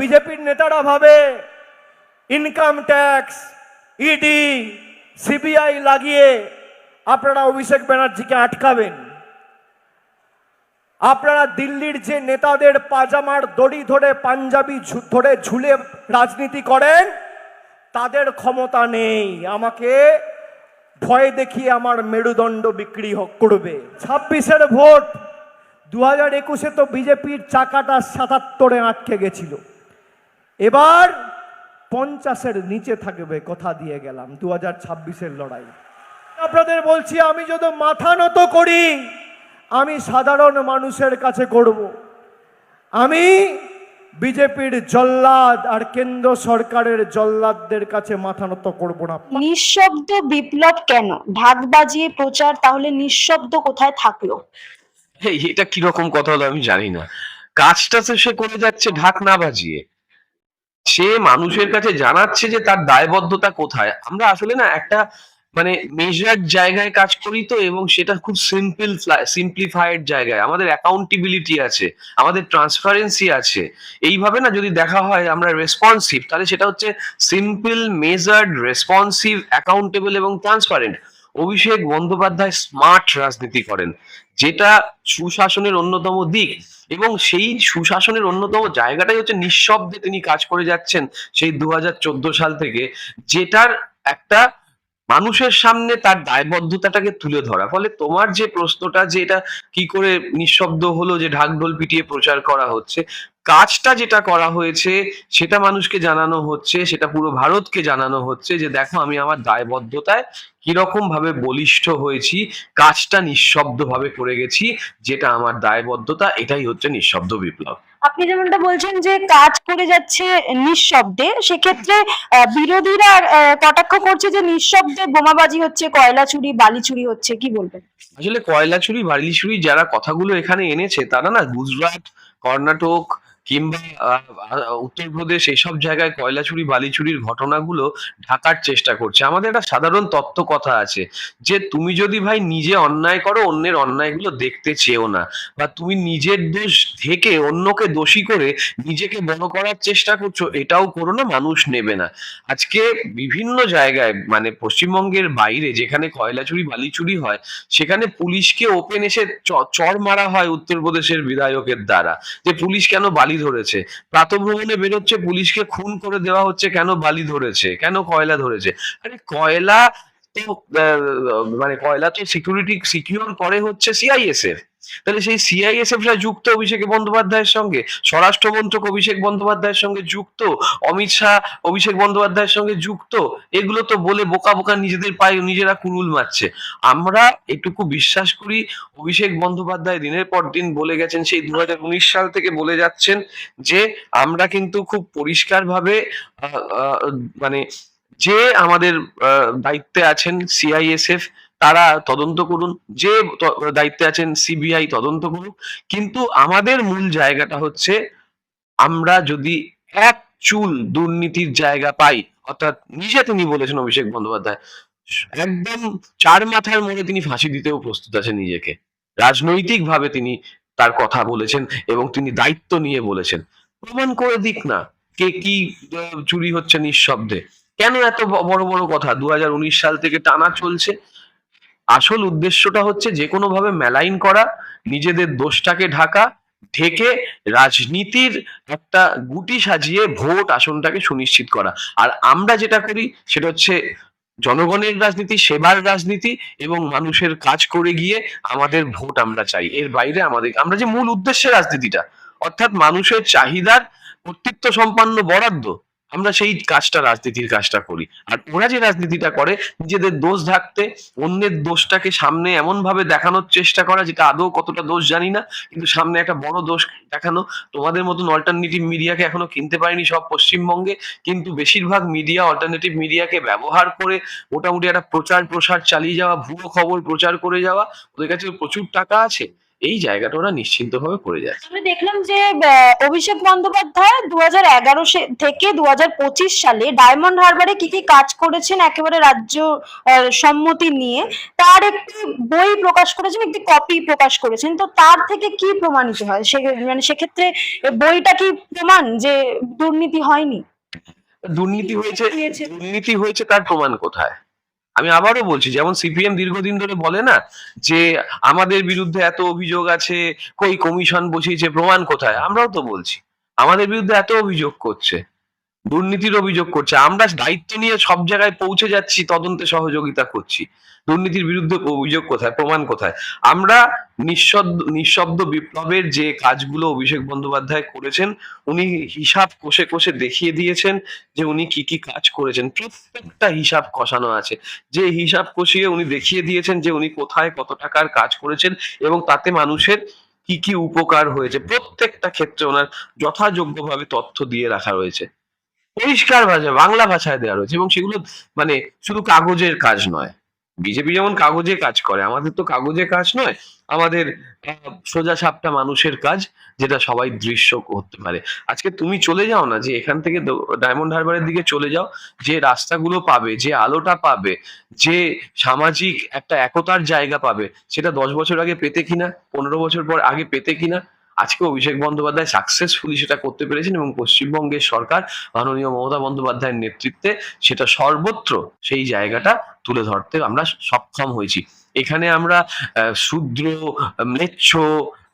বিজেপির নেতারা ভাবে ইনকাম ট্যাক্স ইডি সিবিআই লাগিয়ে আপনারা অভিষেক ব্যানার্জিকে আটকাবেন। আপনারা দিল্লির যে নেতাদের পাজামার দড়ি ধরে পাঞ্জাবি ধরে ঝুলে রাজনীতি করেন, তাদের ক্ষমতা নেই। আমাকে ভয় দেখিয়ে আমার মেরুদণ্ড বিক্রি করবে। ছাব্বিশের ভোট দু হাজার একুশে তো বিজেপির চাকাটা সাতাত্তরে আটকে গেছিল। এবার পঞ্চাশের নিচে থাকবে কথা দিয়ে গেলাম দু হাজার ছাব্বিশের লড়াই। আপনাদের বলছি আমি যদি মাথা নত করি আমি সাধারণ মানুষের কাছে করব আমি বিজেপির জল্লাদ আর কেন্দ্র সরকারের জল্লাদদের কাছে মাথা নত করব না। নিঃশব্দ বিপ্লব কেন? ঢাক বাজিয়ে প্রচার তাহলে নিঃশব্দ কোথায় থাকল? এটা কীরকম কথা হলো আমি জানি না। কাজটা তো সে করে যাচ্ছে ঢাক না বাজিয়ে। সে মানুষের কাছে জানাচ্ছে যে তার দায়বদ্ধতা কোথায়। আমরা আসলে না একটা মানে মেজার জায়গায় কাজ করি তো এবং সেটা খুব সিম্পল সিম্পলিফাইড জায়গায়। আমাদের অ্যাকাউন্টেবিলিটি আছে, আমাদের ট্রান্সপারেন্সি আছে। এইভাবে না যদি দেখা হয় আমরা রেসপন্সিভ তাহলে সেটা হচ্ছে সিম্পল মেজার্ড রেসপন্সিভ অ্যাকাউন্টেবল এবং ট্রান্সপারেন্ট অভিষেক বন্দ্যোপাধ্যায় স্মার্ট রাজনীতি করেন, যেটা সুশাসনের অন্যতম দিক এবং সেই সুশাসনের অন্যতম জায়গাটাই হচ্ছে নিঃশব্দে তিনি কাজ করে যাচ্ছেন সেই দু হাজার চোদ্দ সাল থেকে, যেটার একটা মানুষের সামনে তার দায়বদ্ধতাটাকে তুলে ধরা। ফলে তোমার যে প্রশ্নটা যে এটা কি করে নিঃশব্দ হলো, যে ঢাকঢোল পিটিয়ে প্রচার করা হচ্ছে কাজটা যেটা করা হয়েছে সেটা মানুষকে জানানো হচ্ছে সেটা পুরো ভারতকে জানানো হচ্ছে যে দেখো আমি আমার দায়বদ্ধতায় কীরকম ভাবে বলিষ্ঠ হয়েছি কাজটা নিঃশব্দ ভাবে করে গেছি যেটা আমার দায়বদ্ধতা এটাই হচ্ছে নিঃশব্দ বিপ্লব। আপনি যেমনটা বলছেন যে কাজ করে যাচ্ছে নিঃশব্দে সেক্ষেত্রে বিরোধীরা কটাক্ষ করছে যে নিঃশব্দে বোমাবাজি হচ্ছে কয়লা চুরি বালি চুরি হচ্ছে কি বলবেন? আসলে কয়লা চুরি বার্লি চুরি যারা কথাগুলো এখানে এনেছে তারা না গুজরাট কর্ণাটক কিংবা উত্তরপ্রদেশ এসব জায়গায় কয়লা চুরি বালি চুরির ঘটনাগুলো ঢাকার চেষ্টা করছে। আমাদের একটা সাধারণ তত্ত্ব কথা আছে যে, তুমি যদি ভাই নিজে অন্যায় করো, অন্যের অন্যায়গুলো দেখতে চেও না। বা তুমি নিজের দোষ থেকে অন্যকে দোষী করে নিজেকে বড় করার চেষ্টা করছ, এটাও করো না, মানুষ নেবে না। আজকে বিভিন্ন জায়গায় মানে পশ্চিমবঙ্গের বাইরে যেখানে কয়লা চুরি বালি চুরি হয়, সেখানে পুলিশকে ওপেন এসে চ- চড় মারা হয় উত্তরপ্রদেশের বিধায়কের দ্বারা। যে পুলিশ কেন বালি ধরেছে। প্রাতভ্রমণে বেরোচ্ছে, পুলিশকে খুন করে দেওয়া হচ্ছে, কেন বালি ধরেছে? কেন কয়লা ধরেছে? আরে কয়লা মানে কয়লা তো সিকিউরিটি সিকিউর করে হচ্ছে সিআইএসএফ তাহলে সেই সিআইএসএফ রা যুক্ত অভিষেক বন্দ্যোপাধ্যায়ের সঙ্গে, স্বরাষ্ট্রমন্ত্রক অভিষেক বন্দ্যোপাধ্যায়ের সঙ্গে যুক্ত, অমিত শাহ অভিষেক বন্দ্যোপাধ্যায়ের সঙ্গে যুক্ত, এগুলো তো বলে বোকা বোকা নিজেদের পায়ে নিজেরা কুরুল মারছে। আমরা এটুকু বিশ্বাস করি, অভিষেক বন্দ্যোপাধ্যায় দিনের পর দিন বলে গেছেন, সেই দু হাজার উনিশ সাল থেকে বলে যাচ্ছেন যে, আমরা কিন্তু খুব পরিষ্কারভাবে মানে যে আমাদের দায়িত্বে আছেন সিআইএসএফ তারা তদন্ত করুন, যে দায়িত্বে আছেন সিবিআই তদন্ত করুন কিন্তু আমাদের মূল জায়গাটা হচ্ছে আমরা যদি এক চুল দুর্নীতির জায়গা পাই, অর্থাৎ নিজে তিনি বলেছেন অভিষেক বন্দ্যোপাধ্যায়, একদম চার মাথার মোড়ে তিনি ফাঁসি দিতেও প্রস্তুত আছেন নিজেকে। রাজনৈতিক ভাবে তিনি তার কথা বলেছেন এবং তিনি দায়িত্ব নিয়ে বলেছেন। প্রমাণ করে দিক না, কে কি চুরি হচ্ছে নিঃশব্দে। কেন এত বড় বড় কথা? দু হাজার উনিশ সাল থেকে টানা চলছে। আসল উদ্দেশ্যটা হচ্ছে যে কোনো ভাবে মেলাইন করা, নিজেদের দোষটাকে ঢাকা, ঢেকে রাজনীতির একটা গুটি সাজিয়ে ভোট আসনটাকে সুনিশ্চিত করা। আর আমরা যেটা করি সেটা হচ্ছে জনগণের রাজনীতি, সেবার রাজনীতি এবং মানুষের কাজ করে গিয়ে আমাদের ভোট আমরা চাই। এর বাইরে আমাদের, আমরা যে মূল উদ্দেশ্যে রাজনীতিটা, অর্থাৎ মানুষের চাহিদার কর্তৃত্ব সম্পন্ন বরাদ্দ আমরা সেই কাজটা, রাজনীতির কাজটা করি। আর ওরা যে রাজনীতিটা করে, নিজেদের দোষ ঢাকতে, অন্যের দোষটাকে সামনে এমন ভাবে দেখানোর চেষ্টা করা, যেটা আদৌ কতটা দোষ জানি না, কিন্তু সামনে একটা বড় দোষ দেখানো, তোমাদের মতন অল্টারনেটিভ মিডিয়াকে এখনও কিনতে পারেনি সব পশ্চিমবঙ্গে, কিন্তু বেশিরভাগ মিডিয়া অল্টারনেটিভ মিডিয়াকে ব্যবহার করে মোটামুটি একটা প্রচার প্রসার চালিয়ে যাওয়া, ভুয়ো খবর প্রচার করে যাওয়া, ওদের কাছে প্রচুর টাকা আছে। এই জায়গাটা ওরা নিশ্চিন্তভাবে করে যায় আমরা দেখলাম যে অভিষেক বন্দ্যোপাধ্যায় দু এগারো থেকে দু সালে ডায়মন্ড হারবারে কি কি কাজ করেছেন একেবারে রাজ্য সম্মতি নিয়ে তার একটি বই প্রকাশ করেছেন একটি কপি প্রকাশ করেছেন। তো তার থেকে কি প্রমাণিত হয়? সে মানে সেক্ষেত্রে বইটা কি প্রমাণ যে দুর্নীতি হয়নি? দুর্নীতি হয়েছে। দুর্নীতি হয়েছে তার প্রমাণ কোথায়? আমি আবারও বলছি, যেমন সিপিএম দীর্ঘদিন ধরে বলে না যে আমাদের বিরুদ্ধে এত অভিযোগ আছে, কই কমিশন বসিয়েছে, প্রমাণ কোথায়? আমরাও তো বলছি। আমাদের বিরুদ্ধে এত অভিযোগ করছে। দুর্নীতির অভিযোগ করছে। আমরা দায়িত্ব নিয়ে সব জায়গায় পৌঁছে যাচ্ছি, তদন্তে সহযোগিতা করছি। দুর্নীতির বিরুদ্ধে অভিযোগ কোথায়, প্রমাণ কোথায়? আমরা নিঃশব্দ নিঃশব্দ বিপ্লবের যে কাজগুলো অভিষেক বন্দ্যোপাধ্যায় করেছেন, উনি হিসাব কষে কষে দেখিয়ে দিয়েছেন যে উনি কি কি কাজ করেছেন। প্রত্যেকটা হিসাব কষানো আছে। যে হিসাব কষিয়ে উনি দেখিয়ে দিয়েছেন যে উনি কোথায় কত টাকার কাজ করেছেন এবং তাতে মানুষের কি কি উপকার হয়েছে। প্রত্যেকটা ক্ষেত্রে ওনার যথাযোগ্যভাবে তথ্য দিয়ে রাখা রয়েছে। পরিষ্কার ভাষায়, বাংলা ভাষায় দেওয়া রয়েছে এবং সেগুলো মানে শুধু কাগজের কাজ নয়। বিজেপি যেমন কাগজে কাজ করে, আমাদের তো কাগজে কাজ নয়, আমাদের সোজা সাপটা মানুষের কাজ, যেটা সবাই দৃশ্য করতে পারে। আজকে তুমি চলে যাও না, যে এখান থেকে ডায়মন্ড হারবারের দিকে চলে যাও, যে রাস্তাগুলো পাবে, যে আলোটা পাবে, যে সামাজিক একটা একতার জায়গা পাবে, সেটা দশ বছর আগে পেতে কিনা, পনেরো বছর পর আগে পেতে কিনা আজকে অভিষেক বন্দ্যোপাধ্যায় সাকসেসফুলি সেটা করতে পেরেছেন এবং পশ্চিমবঙ্গের সরকার মাননীয় মমতা বন্দ্যোপাধ্যায়ের নেতৃত্বে সেটা সর্বত্র সেই জায়গাটা তুলে ধরতে আমরা সক্ষম হয়েছি। এখানে আমরা শূদ্র ম্লেচ্ছ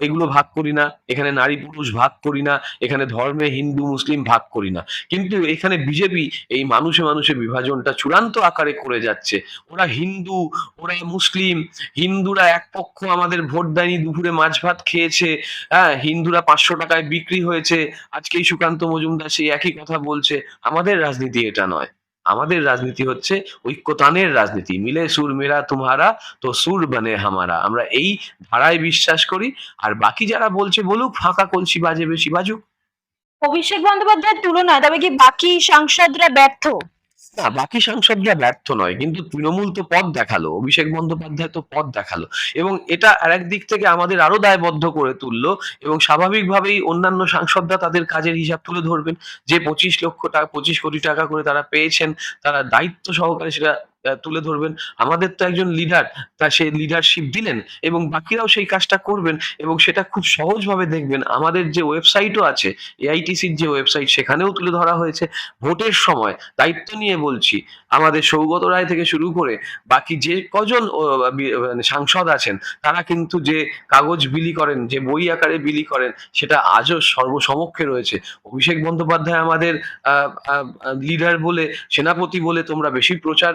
এগুলো ভাগ করি না, এখানে নারী পুরুষ ভাগ করি না, এখানে ধর্মে হিন্দু মুসলিম ভাগ করি না। কিন্তু এখানে বিজেপি এই মানুষে মানুষে বিভাজনটা চূড়ান্ত আকারে করে যাচ্ছে। ওরা হিন্দু, ওরা মুসলিম, হিন্দুরা এক পক্ষ আমাদের ভোট দেয়নি, দুপুরে মাছ ভাত খেয়েছে হ্যাঁ হিন্দুরা পাঁচশো টাকায় বিক্রি হয়েছে, আজকেই সুকান্ত মজুমদার সেই একই কথা বলছে। আমাদের রাজনীতি এটা নয়। আমাদের রাজনীতি হচ্ছে ঐক্যতানের রাজনীতি। মিলে সুর মেরা তোমারা, তো সুর বানে হামারা। আমরা এই ধারায় বিশ্বাস করি, আর বাকি যারা বলছে বলুক, ফাঁকা কলসি বাজে বেশি বাজুক। অভিষেক বন্দ্যোপাধ্যায়ের তুলনায় তবে কি বাকি সাংসদরা ব্যর্থ? না, বাকি সাংসদরা ব্যর্থ নয়, কিন্তু তৃণমূল তো পথ দেখাল, অভিষেক বন্দ্যোপাধ্যায় তো পথ দেখাল এবং এটা আরেক দিক থেকে আমাদের আরও দায়বদ্ধ করে তুললো এবং স্বাভাবিকভাবেই অন্যান্য সাংসদরা তাদের কাজের হিসাব তুলে ধরবেন। যে পঁচিশ লক্ষ টাকা, পঁচিশ কোটি টাকা করে তারা পেয়েছেন, তারা দায়িত্ব সহকারে সেটা তুলে ধরবেন। আমাদের তো একজন লিডার তা সে লিডারশিপ দিলেন এবং বাকিরাও সেই কাজটা করবেন এবং সেটা খুব সহজভাবে দেখবেন। আমাদের যে ওয়েবসাইটও আছে এআইটিসির যে ওয়েবসাইট সেখানেও তুলে ধরা হয়েছে ভোটের সময়। দায়িত্ব নিয়ে বলছি, আমাদের সৌগত রায় থেকে শুরু করে বাকি যে কজন মানে সাংসদ আছেন, তারা কিন্তু যে কাগজ বিলি করেন, যে বই আকারে বিলি করেন, সেটা আজও সর্বসমক্ষে রয়েছে। অভিষেক বন্দ্যোপাধ্যায় আমাদের লিডার বলে, সেনাপতি বলে তোমরা বেশি প্রচার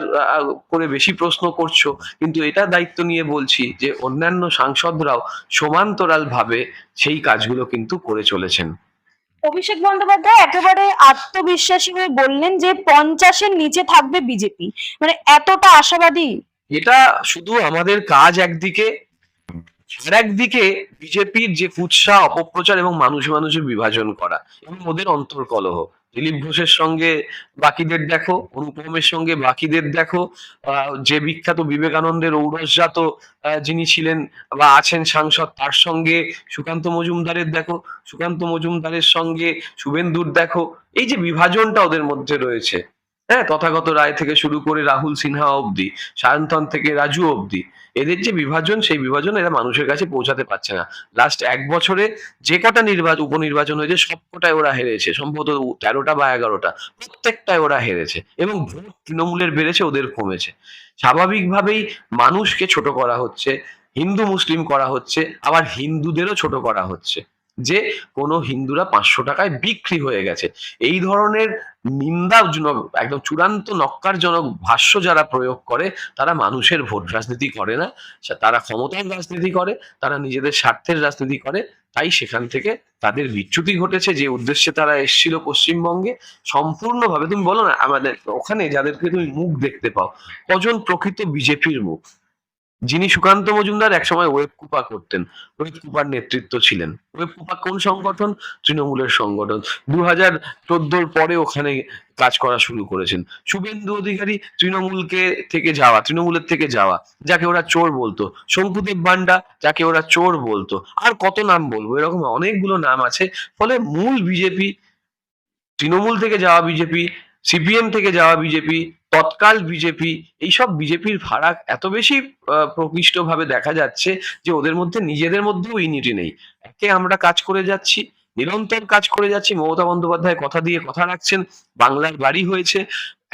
করে বেশি প্রশ্ন করছ কিন্তু এটা দায়িত্ব নিয়ে বলছি যে অন্যান্য সাংসদরাও সমান্তরাল ভাবে সেই কাজগুলো কিন্তু করে চলেছেন। অভিষেক বন্দ্যোপাধ্যায় একেবারে আত্মবিশ্বাসী হয়ে বললেন যে পঞ্চাশের নিচে থাকবে বিজেপি। মানে এতটা আশাবাদী? এটা শুধু আমাদের কাজ একদিকে আর একদিকে বিজেপির যে কুৎসা অপপ্রচার এবং মানুষে মানুষের বিভাজন করা এবং ওদের অন্তর্কলহ। দিলীপ ঘোষের সঙ্গে বাকিদের দেখো, অনুপমের সঙ্গে বাকিদের দেখো যে বিখ্যাত বিবেকানন্দের ঔরসজাত যিনি ছিলেন বা আছেন সাংসদ, তার সঙ্গে সুকান্ত মজুমদারের দেখো, সুকান্ত মজুমদারের সঙ্গে শুভেন্দুর দেখো, এই যে বিভাজনটা ওদের মধ্যে রয়েছে। হ্যাঁ তথাগত রায় থেকে শুরু করে রাহুল সিনহা অবধি, সায়ন্তন থেকে রাজু অবধি, এদের যে বিভাজন, সেই বিভাজন এরা মানুষের কাছে পৌঁছাতে পারছে না। লাস্ট এক বছরে যে কটা নির্বাচন উপনির্বাচন হয়েছে সবকটায় ওরা হেরেছে। সম্ভবত তেরোটা বা এগারোটা প্রত্যেকটায় ওরা হেরেছে এবং ভোট তৃণমূলের বেড়েছে, ওদের কমেছে। স্বাভাবিকভাবেই মানুষকে ছোট করা হচ্ছে হিন্দু মুসলিম করা হচ্ছে, আবার হিন্দুদেরও ছোট করা হচ্ছে। যে কোনো হিন্দুরা পাঁচশো টাকায় বিক্রি হয়ে গেছে। এই ধরনের নিন্দাজনক, একদম চূড়ান্ত নক্কারজনক ভাষ্য যারা প্রয়োগ করে, তারা মানুষের ভোট রাজনীতি করে না। তারা ক্ষমতার রাজনীতি করে, তারা নিজেদের স্বার্থের রাজনীতি করে। তাই সেখান থেকে তাদের বিচ্যুতি ঘটেছে যে উদ্দেশ্যে তারা এসেছিল পশ্চিমবঙ্গে। সম্পূর্ণভাবে, তুমি বলো না, আমাদের ওখানে যাদেরকে তুমি মুখ দেখতে পাও, কজন প্রকৃত বিজেপির মুখ? যিনি সুকান্ত মজুমদার একসময় ওয়েব কুপা করতেন ওয়েব কুপার নেতৃত্ব ছিলেন। ওয়েব কুপা কোন সংগঠন? তৃণমূলের সংগঠন। দু হাজার চোদ্দোর পরে ওখানে কাজ করা শুরু করেছেন। শুভেন্দু অধিকারী তৃণমূলকে থেকে যাওয়া, তৃণমূলের থেকে যাওয়া, যাকে ওরা চোর বলতো। শঙ্কুদেব বান্ডা যাকে ওরা চোর বলতো। আর কত নাম বলব? এরকম অনেকগুলো নাম আছে। ফলে মূল বিজেপি, তৃণমূল থেকে যাওয়া বিজেপি, সিপিএম থেকে যাওয়া বিজেপি তৎকাল বিজেপি, এইসব বিজেপির ফারাক এত বেশি প্রকৃষ্ট ভাবে দেখা যাচ্ছে যে ওদের মধ্যে নিজেদের মধ্যেও ইউনিটি নেই। একে আমরা কাজ করে যাচ্ছি, নিরন্তর কাজ করে যাচ্ছি। মমতা বন্দ্যোপাধ্যায় কথা দিয়ে কথা রাখছেন, বাংলার বাড়ি হয়েছে,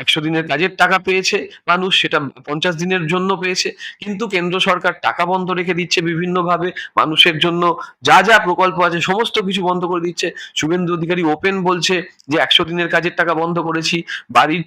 একশো দিনের কাজের টাকা পেয়েছে, মানুষ সেটা পঞ্চাশ দিনের জন্য পেয়েছে, কিন্তু কেন্দ্র সরকার টাকা বন্ধ রেখে দিচ্ছে বিভিন্নভাবে, মানুষের জন্য যা যা প্রকল্প আছে সমস্ত কিছু বন্ধ করে দিচ্ছে। শুভেন্দু অধিকারী ওপেন বলছে যে, একশো দিনের কাজের টাকা বন্ধ করেছি, বাড়ির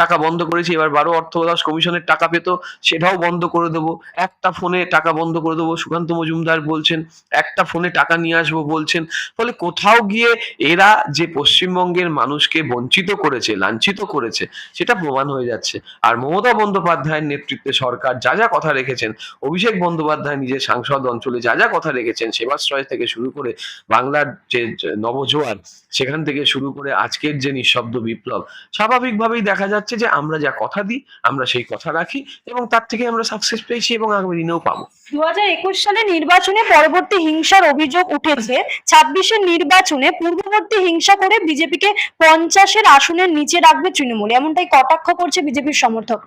টাকা বন্ধ করেছি, এবার বারো অর্থ কমিশনের টাকা পেত, সেটাও বন্ধ করে দেবো। একটা ফোনে টাকা বন্ধ করে দেবো, সুকান্ত মজুমদার বলছেন, একটা ফোনে টাকা নিয়ে আসব বলছেন। ফলে কোথাও গিয়ে এরা যে পশ্চিমবঙ্গের মানুষকে বঞ্চিত করেছে, লাঞ্ছিত করেছে, সেটা প্রমাণ হয়ে যাচ্ছে। আর মমতা বন্দ্যোপাধ্যায়ের নেতৃত্বে সরকার যা যা কথা রেখেছেন, অভিষেক বন্দ্যোপাধ্যায় নিজের সাংসদ অঞ্চলে যা যা কথা রেখেছেন, সেবাশ্রয় থেকে শুরু করে বাংলার যে যে নবজোয়ার, সেখান থেকে শুরু করে আজকের যে নিঃশব্দ বিপ্লব, স্বাভাবিকভাবেই দেখা যাচ্ছে যে আমরা যা কথা দিই আমরা সেই কথা রাখি এবং তার থেকে আমরা সাকসেস পেয়েছি এবং আগামী দিনেও পাবো। দু হাজার একুশ সালে নির্বাচনে পরবর্তী হিংসার অভিযোগ উঠেছে। ছাব্বিশের নির্বাচনে পূর্ববর্তী হিংসা করে বিজেপিকে পঞ্চাশের আসনের নিচে রাখবে তৃণমূল। এমনটাই কটাক্ষ করছে বিজেপির সমর্থক।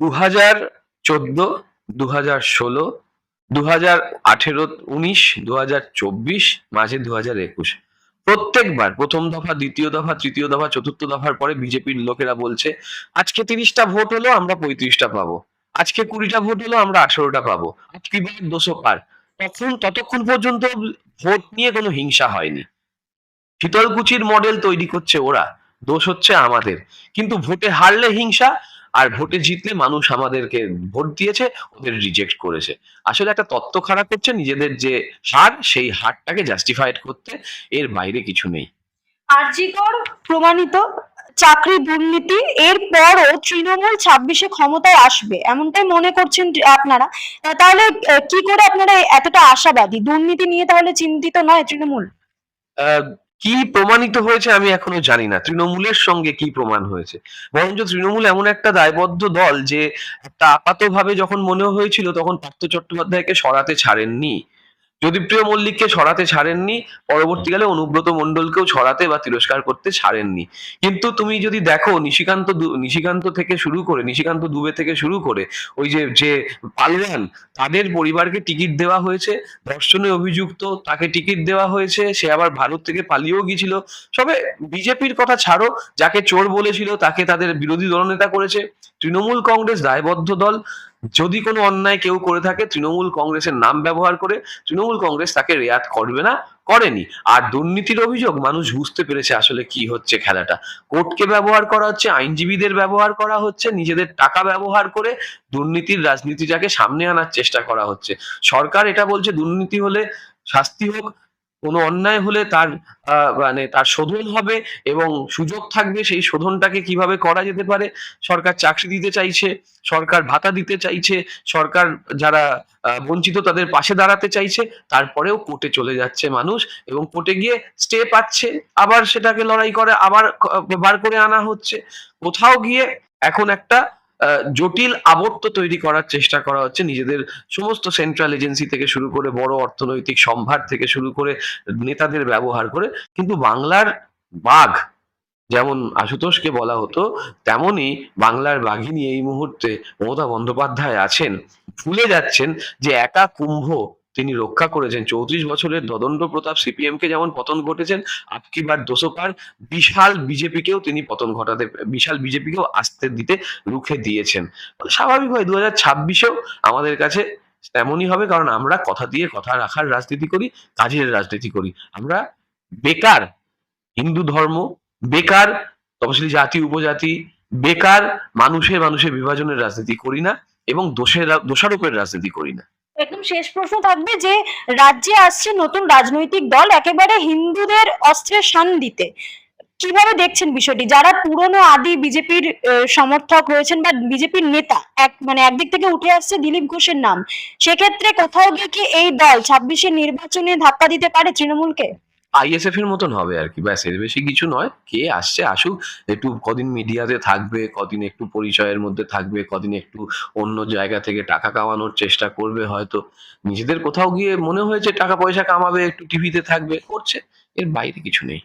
দু হাজার চোদ্দ দু হাজার ষোলো দু হাজার আঠেরো উনিশ দু হাজার চব্বিশ মাঝে দু হাজার একুশ। প্রত্যেকবার, প্রথম দফা, দ্বিতীয় দফা, তৃতীয় দফা, চতুর্থ দফার পরে বিজেপির লোকেরা বলছে, আজকে তিরিশটা ভোট হলো, আমরা পঁয়ত্রিশটা পাবো। আজকে কুড়িটা ভোট হলো, আমরা আঠারোটা পাবো। আজকে দুশো পার তখন, ততক্ষণ পর্যন্ত ভোট নিয়ে কোনো হিংসা হয়নি। শীতলকুচির মডেল তৈরি করছে ওরা। দোষ হচ্ছে আমাদের। কিন্তু ভোটে হারলে হিংসা আর ভোটে জিতলে মানুষ আমাদেরকে ভোট দিয়েছে ওদের রিজেক্ট করেছে। আসলে একটা তত্ত্ব খারাপ করছে নিজেদের যে হার সেই হারটাকে জাস্টিফাইড করতে এর বাইরে কিছু নেই। আরজিকর প্রমাণিত চাকরি দুর্নীতি এর পরও তৃণমূল ছাব্বিশে ক্ষমতায় আসবে এমনটাই মনে করছেন আপনারা। তাহলে কি করে আপনারা এতটা আশাবাদী? দুর্নীতি নিয়ে তাহলে চিন্তিত নয় তৃণমূল? আহ, কি প্রমাণিত হয়েছে আমি এখনও জানি না। তৃণমূলের সঙ্গে কি প্রমাণ হয়েছে? বরঞ্চ তৃণমূল এমন একটা দায়বদ্ধ দল যে একটা আপাতভাবে যখন মনে হয়েছিল তখন পার্থ চট্টোপাধ্যায়কে সরাতে ছাড়েননি। জ্যোতিপ্রিয় মল্লিককে সরাতে ছাড়েননি, পরবর্তীকালে অনুব্রত মণ্ডলকেও সরাতে বা তিরস্কার করতে ছাড়েননি। কিন্তু তুমি যদি দেখো নিশিকান্ত নিশিকান্ত থেকে শুরু করে, নিশিকান্ত দুবে থেকে শুরু করে, ওই যে যে পালোয়ান তাদের পরিবারকে টিকিট দেওয়া হয়েছে, ধর্ষণে অভিযুক্ত, তাকে টিকিট দেওয়া হয়েছে, সে আবার ভারত থেকে পালিয়েও গিয়েছিল। সবে বিজেপির কথা ছাড়ো, যাকে চোর বলেছিল, তাকে তাদের বিরোধী দলনেতা করেছে। তৃণমূল কংগ্রেস দায়বদ্ধ দল। যদি কোনো অন্যায় কেউ করে থাকে, তৃণমূল কংগ্রেসের নাম ব্যবহার করে তৃণমূল কংগ্রেস তাকে রেয়াত করবে না, করেনি। আর দুর্নীতির অভিযোগ, মানুষ বুঝতে পেরেছে আসলে কি হচ্ছে খেলাটা। কোর্টকে ব্যবহার করা হচ্ছে, আইনজীবীদের ব্যবহার করা হচ্ছে, নিজেদের টাকা ব্যবহার করে দুর্নীতির রাজনীতিটাকে সামনে আনার চেষ্টা করা হচ্ছে। সরকার এটা বলছে, দুর্নীতি হলে শাস্তি হোক কোনো অন্যায় হলে তার মানে তার শোধন হবে এবং সুযোগ থাকবে সেই শোধনটাকে কীভাবে করা যেতে পারে। সরকার চাকরি দিতে চাইছে, সরকার ভাতা দিতে চাইছে, সরকার যারা বঞ্চিত তাদের পাশে দাঁড়াতে চাইছে, তারপরেও কোর্টে চলে যাচ্ছে মানুষ এবং কোর্টে গিয়ে স্টে পাচ্ছে। আবার সেটাকে লড়াই করে, আবার বার করে আনা হচ্ছে। কোথাও গিয়ে এখন একটা জটিল আবর্ত তৈরি করার চেষ্টা করা হচ্ছে। নিজেদের সমস্ত সেন্ট্রাল এজেন্সি থেকে শুরু করে বড় অর্থনৈতিক সম্ভার থেকে শুরু করে নেতাদের ব্যবহার করে। কিন্তু বাংলার বাঘ, যেমন আশুতোষকে বলা হতো, তেমনই বাংলার বাঘিনী এই মুহূর্তে মমতা বন্দ্যোপাধ্যায় আছেন। ভুলে যাচ্ছেন যে একা কুম্ভ তিনি রক্ষা করেছেন। চৌত্রিশ বছরের দদণ্ড প্রতাপ সিপিএম কে যেমন পতন ঘটেছেন আপকিবার দোসপার বিশাল বিজেপিকেও তিনি পতন ঘটাতে, বিশাল বিজেপিকেও আসতে দিতে রুখে দিয়েছেন। স্বাভাবিকভাবে দু হাজার ছাব্বিশেও আমাদের কাছে তেমনই হবে, কারণ আমরা কথা দিয়ে কথা রাখার রাজনীতি করি, কাজের রাজনীতি করি। আমরা বেকার হিন্দু ধর্ম, বেকার তপশিলি জাতি, উপজাতি, বেকার মানুষের মানুষের বিভাজনের রাজনীতি করি না এবং দোষের, দোষারোপের রাজনীতি করি না। একদম শেষ প্রশ্ন থাকবে যে রাজ্যে আসছে নতুন রাজনৈতিক দল একেবারে হিন্দুদের অস্ত্রের শান দিতে কীভাবে দেখছেন বিষয়টি? যারা পুরনো আদি বিজেপির সমর্থক রয়েছেন বা বিজেপির নেতা, এক মানে একদিক থেকে উঠে আসছে দিলীপ ঘোষের নাম, সেক্ষেত্রে কোথাও গিয়ে কি এই দল ছাব্বিশের নির্বাচনে ধাক্কা দিতে পারে তৃণমূলকে? আইএসএফ এর মতন হবে আর কি। ব্যাস, এর বেশি কিছু নয়। কে আসছে, আসুক। একটু কদিন মিডিয়াতে থাকবে, কদিন একটু পরিচয়ের মধ্যে থাকবে, কদিন একটু অন্য জায়গা থেকে টাকা কামানোর চেষ্টা করবে হয়তো। নিজেদের কোথাও গিয়ে মনে হয়েছে টাকা পয়সা কামাবে, একটু টিভিতে থাকবে, করছে। এর বাইরে কিছু নেই।